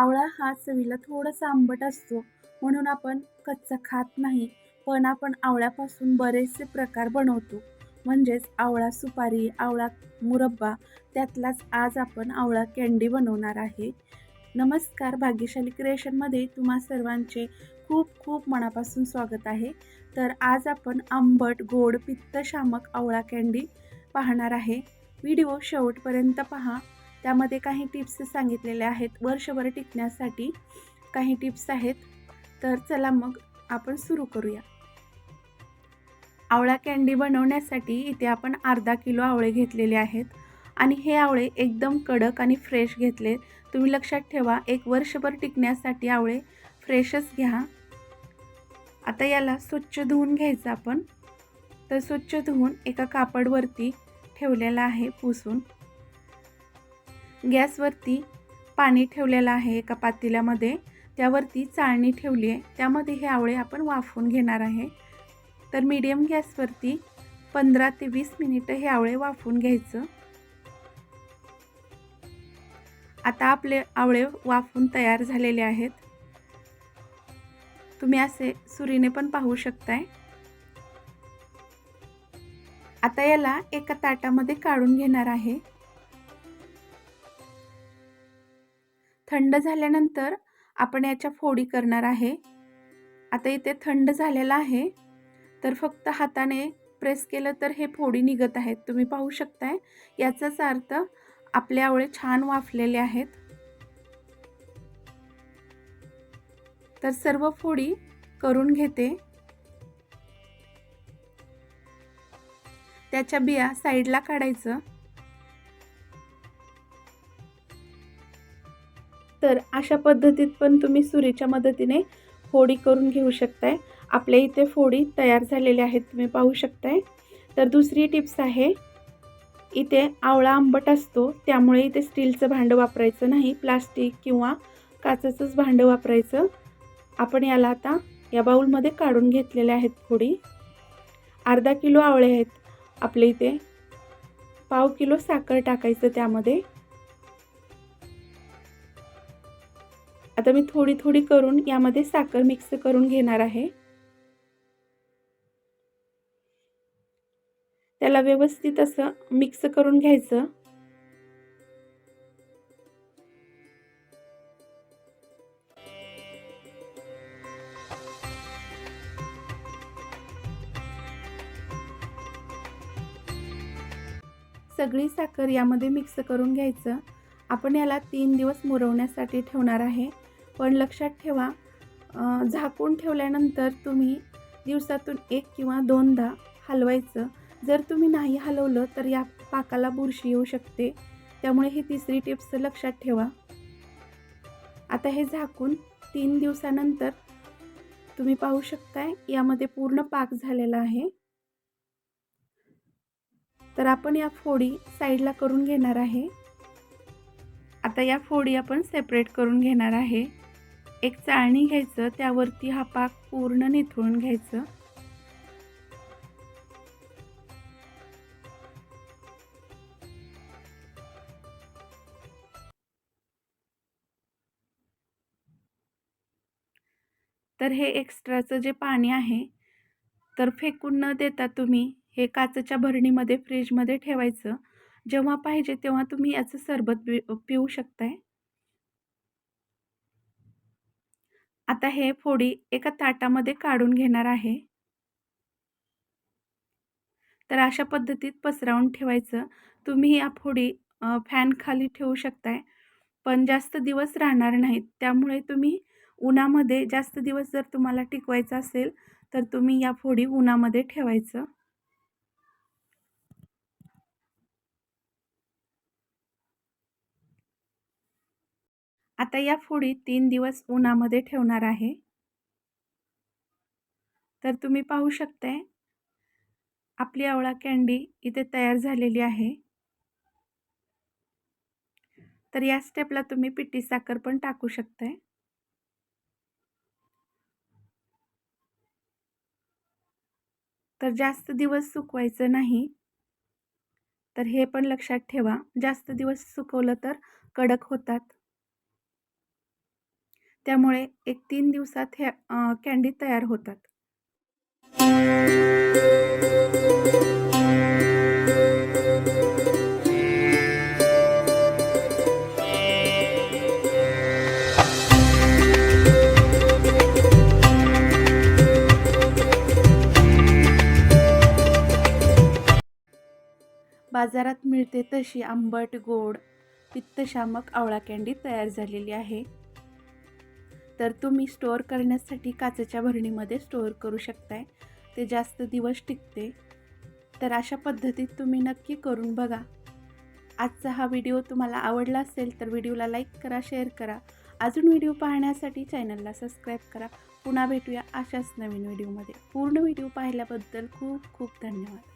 आवळा हा चवीला थोडासा आंबट असतो म्हणून आपण कच्चा खात नाही पण आपण आवळ्यापासून बरेचसे प्रकार बनवतो. म्हणजेच आवळा सुपारी आवळा मुरब्बा त्यातलाच आज आपण आवळा कँडी बनवणार आहे. नमस्कार भाग्यशाली क्रिएशनमध्ये तुम्हा सर्वांचे खूप खूप मनापासून स्वागत आहे. तर आज आपण आंबट गोड पित्तशामक आवळा कँडी पाहणार आहे. व्हिडिओ शेवटपर्यंत पहा. त्यामध्ये काही टिप्स सांगितलेल्या आहेत. वर्षभर टिकण्यासाठी काही टिप्स आहेत. तर चला मग आपण सुरू करूया. आवळा कँडी बनवण्यासाठी इथे आपण अर्धा किलो आवळे घेतलेले आहेत. आणि हे आवळे एकदम कडक आणि फ्रेश घेतले. तुम्ही लक्षात ठेवा एक वर्षभर टिकण्यासाठी आवळे फ्रेशच घ्या. आता याला स्वच्छ धुवून घ्यायचं आपण. तर स्वच्छ धुवून एका कापडवरती ठेवलेला आहे पुसून. गॅसवरती पाणी ठेवलेलं आहे एका पातेल्यामध्ये. त्यावरती चाळणी ठेवली आहे. त्यामध्ये हे आवळे आपण वाफवून घेणार आहे. तर मीडियम गॅसवरती पंधरा ते वीस मिनिटं हे आवळे वाफवून घ्यायचं. आता आपले आवळे वाफवून तयार झालेले आहेत. तुम्ही असे सुरीने पण पाहू शकताय. आता याला एका ताटामध्ये काढून घेणार आहे. थंड झाल्यानंतर आपण याच्या फोडी करणार आहे. आता इथे थंड झालेला आहे. तर फक्त हाताने प्रेस केलं तर हे फोडी निघत आहेत. तुम्ही पाहू शकताय. याचाच अर्थ आपले आवळे छान वाफलेले आहेत. तर सर्व फोडी करून घेते. त्याच्या बिया साईडला काढायचं. तर अशा पद्धतीत पण तुम्ही सुरीच्या मदतीने फोडी करून घेऊ शकताय. आपल्या इथे फोडी तयार झालेल्या आहेत तुम्ही पाहू शकताय. तर दुसरी टिप्स आहे इथे आवळा आंबट असतो त्यामुळे इथे स्टीलचं भांडं वापरायचं नाही प्लास्टिक किंवा काचेचंच भांडं वापरायचं. आपण याला आता या बाऊलमध्ये काढून घेतलेल्या आहेत फोडी. अर्धा किलो आवळे आहेत आपल्या इथे पाव किलो साखर टाकायचं त्यामध्ये. आता मी थोडी थोडी करून यामध्ये साखर मिक्स करून घेणार आहे. त्याला व्यवस्थित असं मिक्स करून घ्यायचं. सगळी साखर यामध्ये मिक्स करून घ्यायचं. आपण याला तीन दिवस मुरवण्यासाठी ठेवणार आहे. पण लक्षात ठेवा झाकून ठेवल्यानंतर तुम्ही दिवसातून एक किंवा दोनदा हलवायचं. जर तुम्ही नाही हलवलं तर या पाकाला बुरशी येऊ शकते. त्यामुळे ही तिसरी टिप्स लक्षात ठेवा. आता हे झाकून तीन दिवसानंतर तुम्ही पाहू शकताय यामध्ये पूर्ण पाक झालेला आहे. तर आपण या फोडी साईडला करून घेणार आहे. आता या फोडी आपण सेपरेट करून घेणार आहे. एक चाळणी घ्यायचं त्यावरती हा पाक पूर्ण निथळून घ्यायचं. तर हे एक्स्ट्राचं जे पाणी आहे तर फेकून न देता तुम्ही हे काचेच्या भरणीमध्ये फ्रीजमध्ये ठेवायचं. जेव्हा पाहिजे तेव्हा तुम्ही याचं सरबत पिऊ शकताय. आता हे फोडी एका ताटामध्ये काढून घेणार आहे. तर अशा पद्धतीत पसरावून ठेवायचं. तुम्ही या फोडी फॅन खाली ठेवू शकताय. पण जास्त दिवस राहणार नाहीत. त्यामुळे तुम्ही उन्हामध्ये जास्त दिवस जर तुम्हाला टिकवायचं असेल तर तुम्ही या फोडी उन्हामध्ये ठेवायचं. आता या फोडी तीन दिवस उन्हामध्ये ठेवणार आहे. तर तुम्ही पाहू शकताय आपली आवळा कँडी इथे तयार झालेली आहे. तर या स्टेपला तुम्ही पिठी साखर पण टाकू शकताय. तर जास्त दिवस सुकवायचं नाही. तर हे पण लक्षात ठेवा जास्त दिवस सुकवलं तर कडक होतात. त्यामुळे एक तीन दिवसात ह्या कँडी तयार होतात. बाजारात मिळते तशी आंबट गोड पित्तशामक आवळा कँडी तयार झालेली आहे. तर तुम्ही स्टोअर करण्यासाठी काचेच्या भरणीमध्ये स्टोअर करू शकताय. ते जास्त दिवस टिकते. तर अशा पद्धतीत तुम्ही नक्की करून बघा. आजचा हा व्हिडिओ तुम्हाला आवडला असेल तर व्हिडिओला लाईक करा शेअर करा. अजून व्हिडिओ पाहण्यासाठी चॅनलला सबस्क्राईब करा. पुन्हा भेटूया अशाच नवीन व्हिडिओमध्ये पूर्ण व्हिडिओ पाहिल्याबद्दल खूप खूप धन्यवाद.